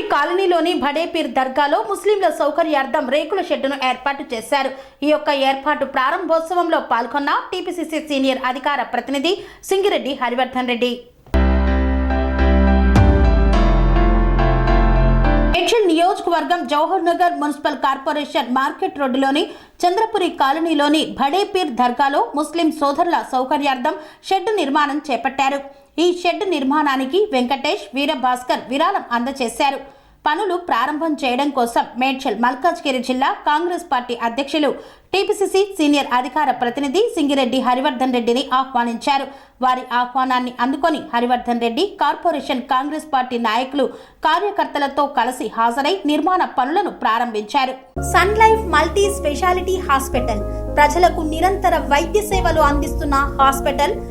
చంద్రపురి కాలనీలోని భడేపీర్ దర్గాలో ముస్లింల సౌకర్యార్థం రేకుల షెడ్డును ఏర్పాటు చేశారు. ఈ యొక్క ఏర్పాటు ప్రారంభోత్సవంలో పాల్గొన్న టీపీసీసీ సీనియర్ అధికార ప్రతినిధి సింగిరెడ్డి హరివర్ధన్ రెడ్డి. మేడ్చల్ నియోజకవర్గం Jawahar Nagar municipal corporation market రోడ్డులోని చంద్రపురి కాలనీలోని భడేపీర్ దర్గాలో ముస్లిం సోదరుల సౌకర్యార్థం షెడ్డు నిర్మాణం చేపట్టారు. ఈ షెడ్ నిర్మాణానికి వెంకటేష్ వీరభాస్కర్ విరాళం అందజేశారు. పనులు ప్రారంభం చేయడం కోసం మేడ్చల్ మల్కాజ్గిరి జిల్లా కాంగ్రెస్ పార్టీ అధ్యక్షులు టీపీసీసీ సీనియర్ అధికార ప్రతినిధి సింగిరెడ్డి హరివర్ధన్ రెడ్డిని ఆహ్వానించారు. వారి ఆహ్వానాన్ని అందుకొని Harivardhan Reddy corporation Congress party నాయకులు కార్యకర్తలతో కలిసి హాజరై నిర్మాణ పనులను ప్రారంభించారు. Sun life multi speciality hospital ప్రజలకు నిరంతర వైద్య సేవలు అందిస్తున్న హాస్పిటల్